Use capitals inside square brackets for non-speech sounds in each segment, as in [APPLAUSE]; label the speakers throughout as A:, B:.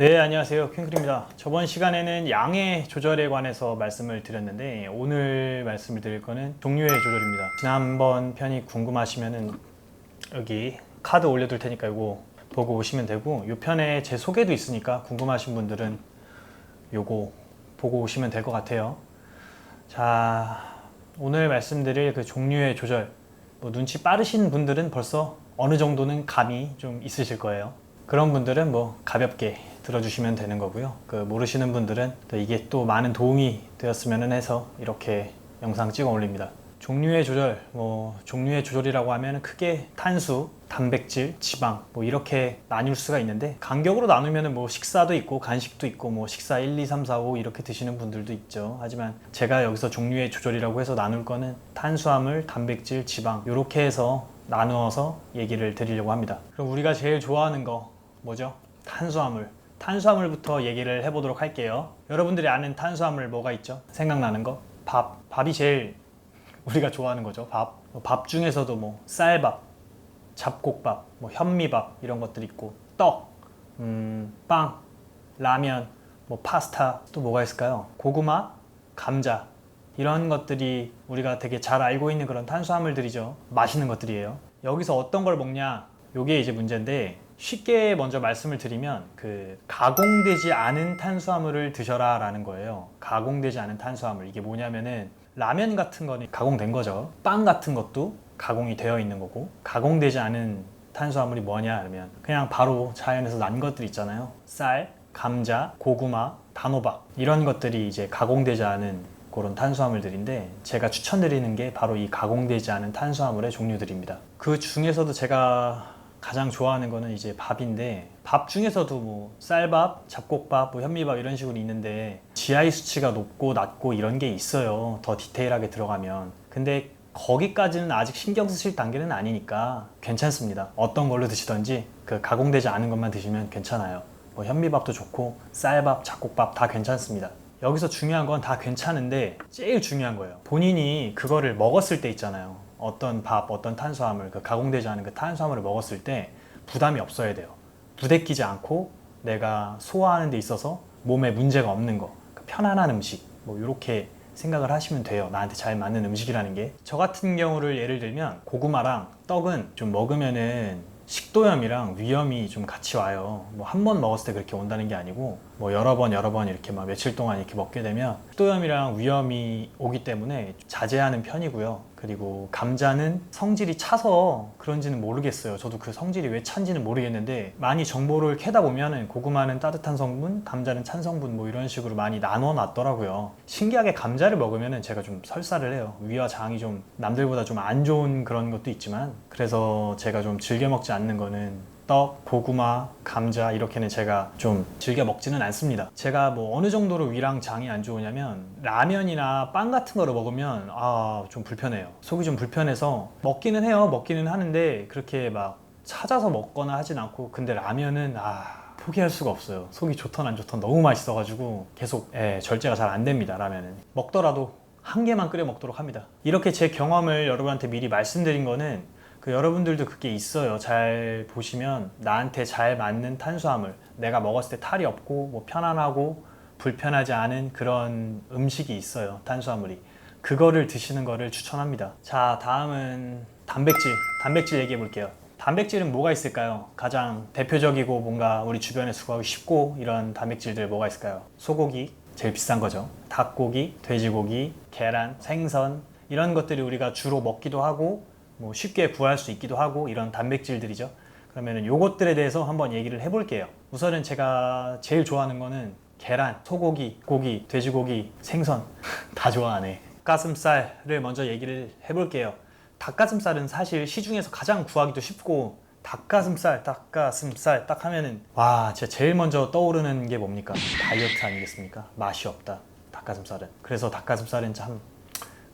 A: 네, 안녕하세요. 퀸클입니다. 저번 시간에는 양의 조절에 관해서 말씀을 드렸는데 오늘 말씀을 드릴 거는 종류의 조절입니다. 지난번 편이 궁금하시면은 여기 카드 올려둘 테니까 이거 보고 오시면 되고 이 편에 제 소개도 있으니까 궁금하신 분들은 요거 보고 오시면 될 것 같아요. 자, 오늘 말씀드릴 그 종류의 조절 뭐 눈치 빠르신 분들은 벌써 어느 정도는 감이 좀 있으실 거예요. 그런 분들은 뭐 가볍게 들어주시면 되는 거고요. 그 모르시는 분들은 또 이게 또 많은 도움이 되었으면 해서 이렇게 영상 찍어 올립니다. 종류의 조절, 뭐 종류의 조절이라고 하면 크게 탄수, 단백질, 지방 뭐 이렇게 나뉠 수가 있는데 간격으로 나누면 뭐 식사도 있고 간식도 있고 뭐 식사 1, 2, 3, 4, 5 이렇게 드시는 분들도 있죠. 하지만 제가 여기서 종류의 조절이라고 해서 나눌 거는 탄수화물, 단백질, 지방 이렇게 해서 나누어서 얘기를 드리려고 합니다. 그럼 우리가 제일 좋아하는 거 뭐죠? 탄수화물. 탄수화물부터 얘기를 해보도록 할게요. 여러분들이 아는 탄수화물 뭐가 있죠? 생각나는 거? 밥. 밥이 제일 우리가 좋아하는 거죠. 밥. 뭐밥 중에서도 뭐 쌀밥, 잡곡밥, 뭐 현미밥 이런 것들 있고 떡, 음, 빵, 라면, 뭐 파스타 또 뭐가 있을까요? 고구마, 감자 이런 것들이 우리가 되게 잘 알고 있는 그런 탄수화물들이죠. 맛있는 것들이에요. 여기서 어떤 걸 먹냐? 요게 이제 문제인데 쉽게 먼저 말씀을 드리면 그 가공되지 않은 탄수화물을 드셔라 라는 거예요. 가공되지 않은 탄수화물 이게 뭐냐면은 라면 같은 거는 가공된 거죠. 빵 같은 것도 가공이 되어 있는 거고 가공되지 않은 탄수화물이 뭐냐 그러면 그냥 바로 자연에서 난 것들 있잖아요. 쌀, 감자, 고구마, 단호박 이런 것들이 이제 가공되지 않은 그런 탄수화물들인데 제가 추천드리는 게 바로 이 가공되지 않은 탄수화물의 종류들입니다. 그 중에서도 제가 가장 좋아하는 거는 이제 밥인데 밥 중에서도 뭐 쌀밥, 잡곡밥, 뭐 현미밥 이런 식으로 있는데 GI 수치가 높고 낮고 이런 게 있어요. 더 디테일하게 들어가면. 근데 거기까지는 아직 신경 쓰실 단계는 아니니까 괜찮습니다. 어떤 걸로 드시던지 그 가공되지 않은 것만 드시면 괜찮아요. 뭐 현미밥도 좋고 쌀밥, 잡곡밥 다 괜찮습니다. 여기서 중요한 건 다 괜찮은데 제일 중요한 거예요. 본인이 그거를 먹었을 때 있잖아요. 어떤 밥, 어떤 탄수화물, 그 가공되지 않은 그 탄수화물을 먹었을 때 부담이 없어야 돼요. 부대끼지 않고 내가 소화하는 데 있어서 몸에 문제가 없는 거, 그 편안한 음식, 뭐 이렇게 생각을 하시면 돼요. 나한테 잘 맞는 음식이라는 게. 저 같은 경우를 예를 들면 고구마랑 떡은 좀 먹으면은 식도염이랑 위염이 좀 같이 와요. 뭐 한 번 먹었을 때 그렇게 온다는 게 아니고 뭐 여러 번 여러 번 이렇게 막 며칠 동안 이렇게 먹게 되면 식도염이랑 위염이 오기 때문에 자제하는 편이고요. 그리고 감자는 성질이 차서 그런지는 모르겠어요. 저도 그 성질이 왜 찬지는 모르겠는데 많이 정보를 캐다 보면은 고구마는 따뜻한 성분, 감자는 찬 성분 뭐 이런 식으로 많이 나눠 놨더라고요. 신기하게 감자를 먹으면은 제가 좀 설사를 해요. 위와 장이 좀 남들보다 좀 안 좋은 그런 것도 있지만 그래서 제가 좀 즐겨 먹지 않는 거는 떡, 고구마, 감자 이렇게는 제가 좀 즐겨 먹지는 않습니다. 제가 뭐 어느 정도로 위랑 장이 안 좋으냐면 라면이나 빵 같은 거를 먹으면 아 좀 불편해요. 속이 좀 불편해서 먹기는 해요. 먹기는 하는데 그렇게 막 찾아서 먹거나 하진 않고 근데 라면은 아 포기할 수가 없어요. 속이 좋던 안 좋던 너무 맛있어가지고 계속 예, 절제가 잘 안 됩니다. 라면은 먹더라도 한 개만 끓여 먹도록 합니다. 이렇게 제 경험을 여러분한테 미리 말씀드린 거는 그 여러분들도 그게 있어요. 잘 보시면 나한테 잘 맞는 탄수화물, 내가 먹었을 때 탈이 없고 뭐 편안하고 불편하지 않은 그런 음식이 있어요. 탄수화물이. 그거를 드시는 거를 추천합니다. 자, 다음은 단백질. 단백질 얘기해 볼게요. 단백질은 뭐가 있을까요? 가장 대표적이고 뭔가 우리 주변에서 구하기 쉽고 이런 단백질들 뭐가 있을까요? 소고기, 제일 비싼 거죠. 닭고기, 돼지고기, 계란, 생선 이런 것들이 우리가 주로 먹기도 하고 뭐 쉽게 구할 수 있기도 하고 이런 단백질들이죠. 그러면은 요것들에 대해서 한번 얘기를 해볼게요. 우선은 제가 제일 좋아하는 거는 계란, 소고기, 고기, 돼지고기, 생선 [LAUGHS] 다 좋아하네. 닭가슴살을 먼저 얘기를 해볼게요. 닭가슴살은 사실 시중에서 가장 구하기도 쉽고 닭가슴살, 닭가슴살 딱 하면은 와 진짜 제일 먼저 떠오르는 게 뭡니까? 다이어트 아니겠습니까? 맛이 없다. 닭가슴살은. 그래서 닭가슴살은 참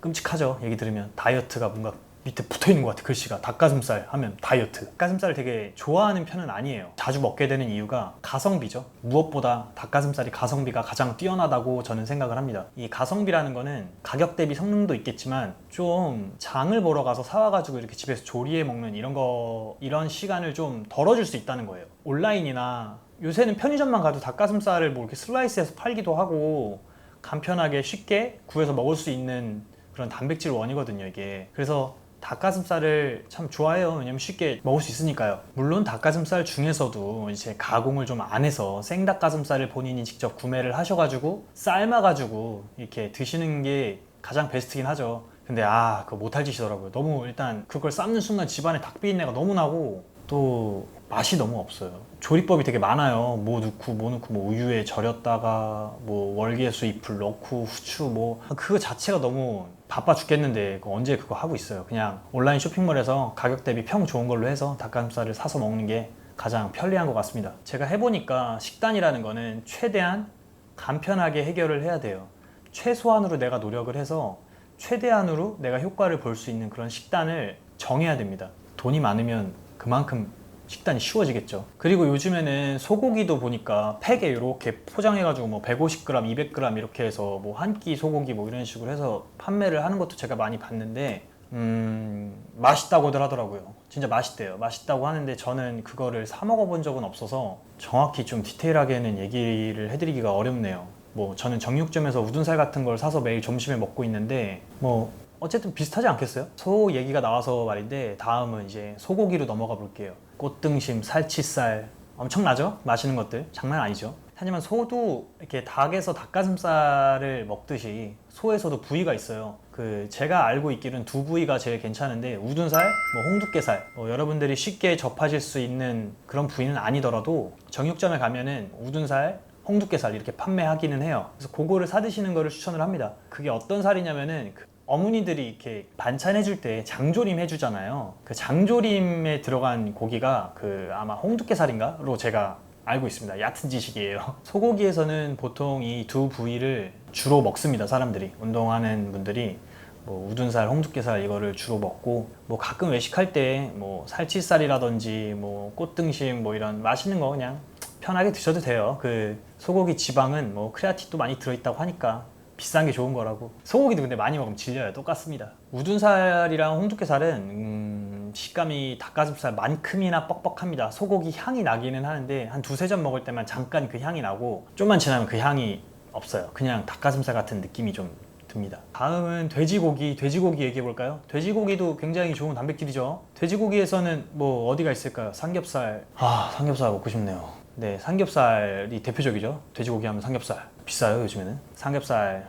A: 끔찍하죠. 얘기 들으면 다이어트가 뭔가 밑에 붙어 있는 것 같아 글씨가. 닭가슴살 하면 다이어트. 닭가슴살을 되게 좋아하는 편은 아니에요. 자주 먹게 되는 이유가 가성비죠. 무엇보다 닭가슴살이 가성비가 가장 뛰어나다고 저는 생각을 합니다. 이 가성비라는 거는 가격 대비 성능도 있겠지만 좀 장을 보러 가서 사와가지고 이렇게 집에서 조리해 먹는 이런 거 이런 시간을 좀 덜어줄 수 있다는 거예요. 온라인이나 요새는 편의점만 가도 닭가슴살을 뭐 이렇게 슬라이스해서 팔기도 하고 간편하게 쉽게 구해서 먹을 수 있는 그런 단백질 원이거든요 이게. 그래서 닭가슴살을 참 좋아해요. 왜냐면 쉽게 먹을 수 있으니까요. 물론 닭가슴살 중에서도 이제 가공을 좀 안 해서 생닭가슴살을 본인이 직접 구매를 하셔가지고 삶아가지고 이렇게 드시는 게 가장 베스트긴 하죠. 근데 아 그거 못할 짓이더라고요. 너무 일단 그걸 삶는 순간 집안에 닭 비린내가 너무 나고 또 맛이 너무 없어요. 조리법이 되게 많아요. 뭐 넣고 뭐 넣고 뭐 우유에 절였다가 뭐 월계수 잎을 넣고 후추 뭐. 그거 자체가 너무 바빠 죽겠는데 언제 그거 하고 있어요. 그냥 온라인 쇼핑몰에서 가격 대비 평 좋은 걸로 해서 닭가슴살을 사서 먹는 게 가장 편리한 것 같습니다. 제가 해보니까 식단이라는 거는 최대한 간편하게 해결을 해야 돼요. 최소한으로 내가 노력을 해서 최대한으로 내가 효과를 볼 수 있는 그런 식단을 정해야 됩니다. 돈이 많으면 그만큼 식단이 쉬워지겠죠. 그리고 요즘에는 소고기도 보니까 팩에 이렇게 포장해가지고 뭐 150g, 200g 이렇게 해서 뭐 한 끼 소고기 뭐 이런 식으로 해서 판매를 하는 것도 제가 많이 봤는데 음 맛있다고들 하더라고요. 진짜 맛있대요. 맛있다고 하는데 저는 그거를 사 먹어본 적은 없어서 정확히 좀 디테일하게는 얘기를 해드리기가 어렵네요. 뭐 저는 정육점에서 우둔살 같은 걸 사서 매일 점심에 먹고 있는데 뭐 어쨌든 비슷하지 않겠어요? 소 얘기가 나와서 말인데 다음은 이제 소고기로 넘어가 볼게요. 꽃등심, 살치살 엄청나죠? 맛있는 것들 장난 아니죠? 하지만 소도 이렇게 닭에서 닭가슴살을 먹듯이 소에서도 부위가 있어요. 그 제가 알고 있기로는 두 부위가 제일 괜찮은데 우둔살, 뭐 홍두깨살 뭐 여러분들이 쉽게 접하실 수 있는 그런 부위는 아니더라도 정육점에 가면은 우둔살, 홍두깨살 이렇게 판매하기는 해요. 그래서 그거를 사 드시는 거를 추천을 합니다. 그게 어떤 살이냐면은 그 어머니들이 이렇게 반찬 해줄 때 장조림 해주잖아요. 그 장조림에 들어간 고기가 그 아마 홍두깨살인가로 제가 알고 있습니다. 얕은 지식이에요. [LAUGHS] 소고기에서는 보통 이 두 부위를 주로 먹습니다. 사람들이 운동하는 분들이 뭐 우둔살, 홍두깨살 이거를 주로 먹고 뭐 가끔 외식할 때 뭐 살치살이라든지 뭐 꽃등심 뭐 이런 맛있는 거 그냥 편하게 드셔도 돼요. 그 소고기 지방은 뭐 크레아틴도 많이 들어있다고 하니까 비싼 게 좋은 거라고. 소고기도 근데 많이 먹으면 질려요. 똑같습니다. 우둔살이랑 홍두깨살은 음, 식감이 닭가슴살만큼이나 뻑뻑합니다. 소고기 향이 나기는 하는데 한 두세 점 먹을 때만 잠깐 그 향이 나고 좀만 지나면 그 향이 없어요. 그냥 닭가슴살 같은 느낌이 좀 듭니다. 다음은 돼지고기, 돼지고기 얘기해 볼까요? 돼지고기도 굉장히 좋은 단백질이죠. 돼지고기에서는 뭐 어디가 있을까요? 삼겹살. 아, 삼겹살 먹고 싶네요. 네, 삼겹살이 대표적이죠. 돼지고기 하면 삼겹살. 비싸요, 요즘에는. 삼겹살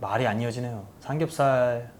A: 말이 안 이어지네요. 삼겹살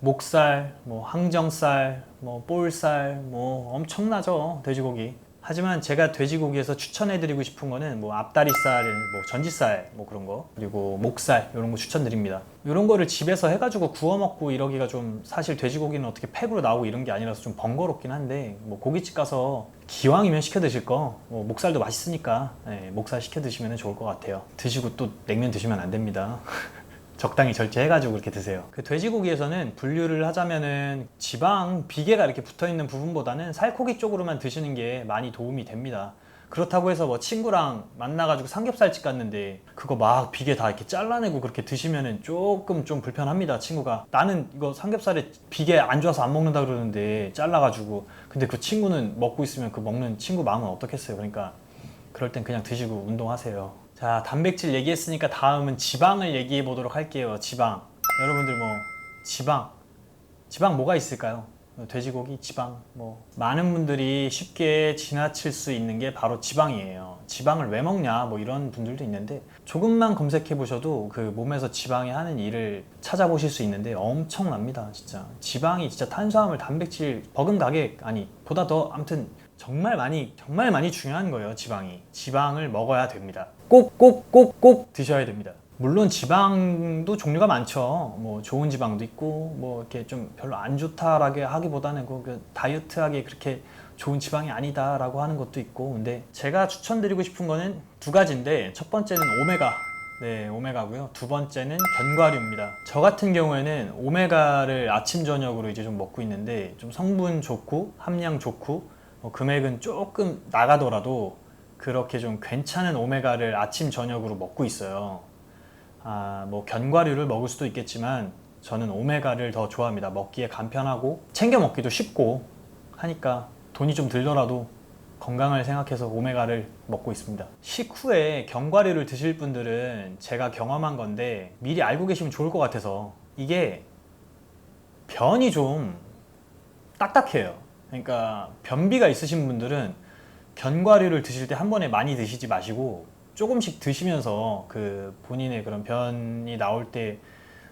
A: 목살, 뭐 항정살, 뭐 볼살, 뭐 엄청나죠 돼지고기. 하지만 제가 돼지고기에서 추천해드리고 싶은 거는 뭐 앞다리살, 뭐 전지살, 뭐 그런 거 그리고 목살 이런 거 추천드립니다. 이런 거를 집에서 해가지고 구워 먹고 이러기가 좀 사실 돼지고기는 어떻게 팩으로 나오고 이런 게 아니라서 좀 번거롭긴 한데 뭐 고깃집 가서 기왕이면 시켜 드실 거 뭐 목살도 맛있으니까 네, 목살 시켜 드시면 좋을 것 같아요. 드시고 또 냉면 드시면 안 됩니다. [LAUGHS] 적당히 절제해가지고 그렇게 드세요. 그 돼지고기에서는 분류를 하자면은 지방 비계가 이렇게 붙어 있는 부분보다는 살코기 쪽으로만 드시는 게 많이 도움이 됩니다. 그렇다고 해서 뭐 친구랑 만나가지고 삼겹살집 갔는데 그거 막 비계 다 이렇게 잘라내고 그렇게 드시면은 조금 좀 불편합니다. 친구가 나는 이거 삼겹살에 비계 안 좋아서 안 먹는다 그러는데 잘라가지고 근데 그 친구는 먹고 있으면 그 먹는 친구 마음은 어떻겠어요. 그러니까 그럴 땐 그냥 드시고 운동하세요. 자, 단백질 얘기했으니까 다음은 지방을 얘기해 보도록 할게요. 지방. 여러분들 뭐 지방. 지방 뭐가 있을까요? 돼지고기, 지방, 뭐 많은 분들이 쉽게 지나칠 수 있는 게 바로 지방이에요. 지방을 왜 먹냐, 뭐 이런 분들도 있는데 조금만 검색해 보셔도 그 몸에서 지방이 하는 일을 찾아보실 수 있는데 엄청납니다, 진짜. 지방이 진짜 탄수화물, 단백질 버금가게 아니 보다 더 아무튼 정말 많이 정말 많이 중요한 거예요 지방이. 지방을 먹어야 됩니다. 꼭 꼭 꼭 꼭 드셔야 됩니다. 물론 지방도 종류가 많죠. 뭐 좋은 지방도 있고 뭐 이렇게 좀 별로 안 좋다라고 하기보다는 그 다이어트하게 그렇게 좋은 지방이 아니다라고 하는 것도 있고 근데 제가 추천드리고 싶은 거는 두 가지인데 첫 번째는 오메가. 네, 오메가고요. 두 번째는 견과류입니다. 저 같은 경우에는 오메가를 아침 저녁으로 이제 좀 먹고 있는데 좀 성분 좋고 함량 좋고 뭐 금액은 조금 나가더라도 그렇게 좀 괜찮은 오메가를 아침 저녁으로 먹고 있어요. 아, 뭐 견과류를 먹을 수도 있겠지만 저는 오메가를 더 좋아합니다. 먹기에 간편하고 챙겨 먹기도 쉽고 하니까 돈이 좀 들더라도 건강을 생각해서 오메가를 먹고 있습니다. 식후에 견과류를 드실 분들은 제가 경험한 건데 미리 알고 계시면 좋을 것 같아서 이게 변이 좀 딱딱해요. 그러니까 변비가 있으신 분들은 견과류를 드실 때 한 번에 많이 드시지 마시고 조금씩 드시면서 그 본인의 그런 변이 나올 때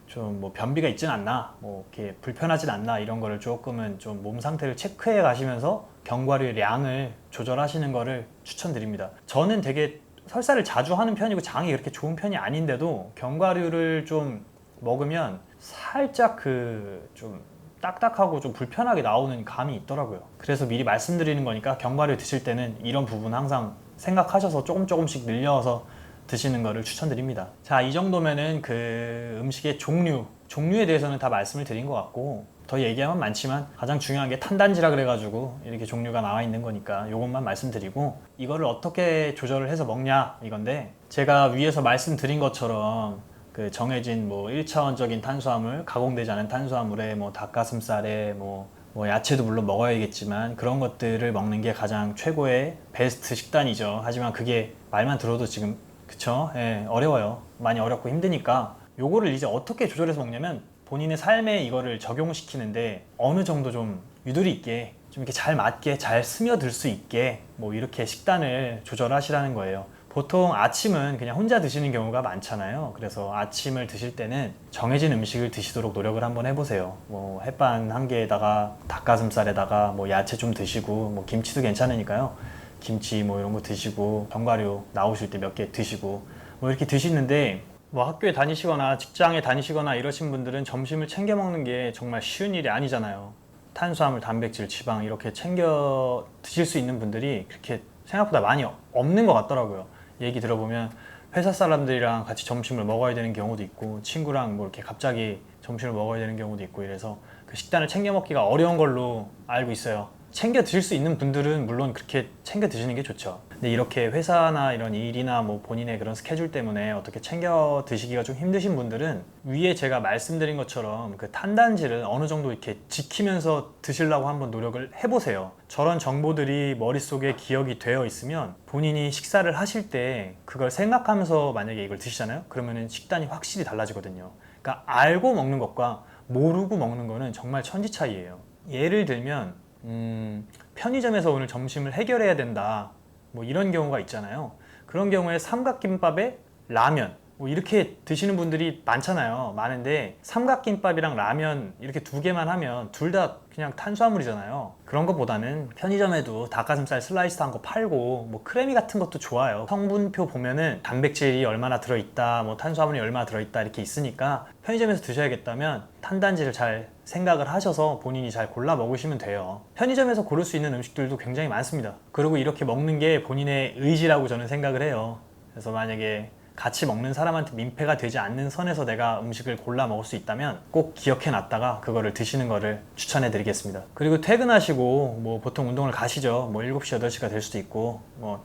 A: 좀 뭐 변비가 있진 않나, 뭐 이렇게 불편하진 않나 이런 거를 조금은 좀 몸 상태를 체크해 가시면서 견과류의 양을 조절하시는 거를 추천드립니다. 저는 되게 설사를 자주 하는 편이고 장이 그렇게 좋은 편이 아닌데도 견과류를 좀 먹으면 살짝 그 좀 딱딱하고 좀 불편하게 나오는 감이 있더라고요. 그래서 미리 말씀드리는 거니까 견과류 드실 때는 이런 부분 항상 생각하셔서 조금 조금씩 늘려서 드시는 거를 추천드립니다. 자, 이 정도면은 그 음식의 종류, 종류에 대해서는 다 말씀을 드린 것 같고 더 얘기하면 많지만 가장 중요한 게 탄단지라 그래가지고 이렇게 종류가 나와 있는 거니까 이것만 말씀드리고 이거를 어떻게 조절을 해서 먹냐 이건데 제가 위에서 말씀드린 것처럼 그 정해진 뭐 1차원적인 탄수화물, 가공되지 않은 탄수화물에 뭐 닭가슴살에 뭐, 뭐 야채도 물론 먹어야겠지만 그런 것들을 먹는 게 가장 최고의 베스트 식단이죠. 하지만 그게 말만 들어도 지금 그쵸? 예, 어려워요. 많이 어렵고 힘드니까 요거를 이제 어떻게 조절해서 먹냐면 본인의 삶에 이거를 적용시키는데 어느 정도 좀 유도리 있게 좀 이렇게 잘 맞게 잘 스며들 수 있게 뭐 이렇게 식단을 조절하시라는 거예요. 보통 아침은 그냥 혼자 드시는 경우가 많잖아요. 그래서 아침을 드실 때는 정해진 음식을 드시도록 노력을 한번 해보세요. 뭐 햇반 한 개에다가 닭가슴살에다가 뭐 야채 좀 드시고 뭐 김치도 괜찮으니까요. 김치 뭐 이런 거 드시고 견과류 나오실 때 몇 개 드시고 뭐 이렇게 드시는데 뭐 학교에 다니시거나 직장에 다니시거나 이러신 분들은 점심을 챙겨 먹는 게 정말 쉬운 일이 아니잖아요. 탄수화물, 단백질, 지방 이렇게 챙겨 드실 수 있는 분들이 그렇게 생각보다 많이 없는 것 같더라고요. 얘기 들어보면 회사 사람들이랑 같이 점심을 먹어야 되는 경우도 있고 친구랑 뭐 이렇게 갑자기 점심을 먹어야 되는 경우도 있고 이래서 그 식단을 챙겨 먹기가 어려운 걸로 알고 있어요. 챙겨 드실 수 있는 분들은 물론 그렇게 챙겨 드시는 게 좋죠. 근데 이렇게 회사나 이런 일이나 뭐 본인의 그런 스케줄 때문에 어떻게 챙겨 드시기가 좀 힘드신 분들은 위에 제가 말씀드린 것처럼 그 탄단지를 어느 정도 이렇게 지키면서 드시려고 한번 노력을 해보세요. 저런 정보들이 머릿속에 기억이 되어 있으면 본인이 식사를 하실 때 그걸 생각하면서 만약에 이걸 드시잖아요. 그러면은 식단이 확실히 달라지거든요. 그러니까 알고 먹는 것과 모르고 먹는 거는 정말 천지 차이예요. 예를 들면 음, 편의점에서 오늘 점심을 해결해야 된다. 뭐 이런 경우가 있잖아요. 그런 경우에 삼각김밥에 라면 뭐 이렇게 드시는 분들이 많잖아요. 많은데 삼각김밥이랑 라면 이렇게 두 개만 하면 둘 다 그냥 탄수화물이잖아요. 그런 것보다는 편의점에도 닭가슴살 슬라이스 한 거 팔고 뭐 크래미 같은 것도 좋아요. 성분표 보면은 단백질이 얼마나 들어있다, 뭐 탄수화물이 얼마나 들어있다 이렇게 있으니까 편의점에서 드셔야겠다면 탄단지를 잘 생각을 하셔서 본인이 잘 골라 먹으시면 돼요. 편의점에서 고를 수 있는 음식들도 굉장히 많습니다. 그리고 이렇게 먹는 게 본인의 의지라고 저는 생각을 해요. 그래서 만약에 같이 먹는 사람한테 민폐가 되지 않는 선에서 내가 음식을 골라 먹을 수 있다면 꼭 기억해 놨다가 그거를 드시는 거를 추천해 드리겠습니다. 그리고 퇴근하시고 뭐 보통 운동을 가시죠. 뭐 7시, 8시가 될 수도 있고 뭐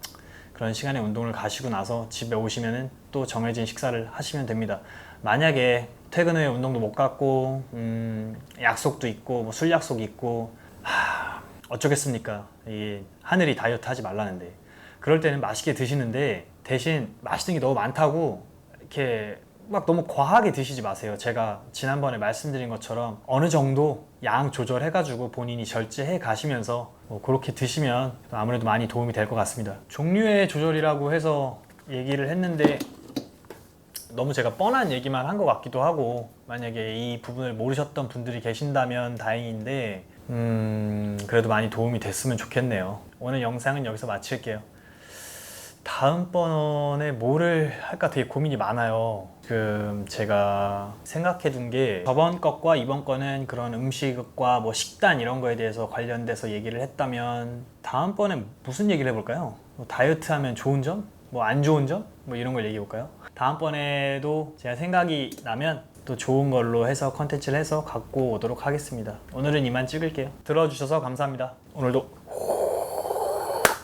A: 그런 시간에 운동을 가시고 나서 집에 오시면은 또 정해진 식사를 하시면 됩니다. 만약에 퇴근 후에 운동도 못 갔고 음, 약속도 있고 뭐 술 약속 있고 하, 어쩌겠습니까? 이 하늘이 다이어트 하지 말라는데 그럴 때는 맛있게 드시는데 대신 맛있는 게 너무 많다고 이렇게 막 너무 과하게 드시지 마세요. 제가 지난번에 말씀드린 것처럼 어느 정도 양 조절해가지고 본인이 절제해 가시면서 뭐 그렇게 드시면 아무래도 많이 도움이 될 것 같습니다. 종류의 조절이라고 해서 얘기를 했는데 너무 제가 뻔한 얘기만 한 것 같기도 하고 만약에 이 부분을 모르셨던 분들이 계신다면 다행인데 음 그래도 많이 도움이 됐으면 좋겠네요. 오늘 영상은 여기서 마칠게요. 다음번에 뭐를 할까 되게 고민이 많아요. 지금 제가 생각해 둔 게 저번 것과 이번 거는 그런 음식과 뭐 식단 이런 거에 대해서 관련돼서 얘기를 했다면 다음번에 무슨 얘기를 해볼까요? 뭐 다이어트 하면 좋은 점? 뭐 안 좋은 점? 뭐 이런 걸 얘기해 볼까요? 다음번에도 제가 생각이 나면 또 좋은 걸로 해서 컨텐츠를 해서 갖고 오도록 하겠습니다. 오늘은 이만 찍을게요. 들어주셔서 감사합니다. 오늘도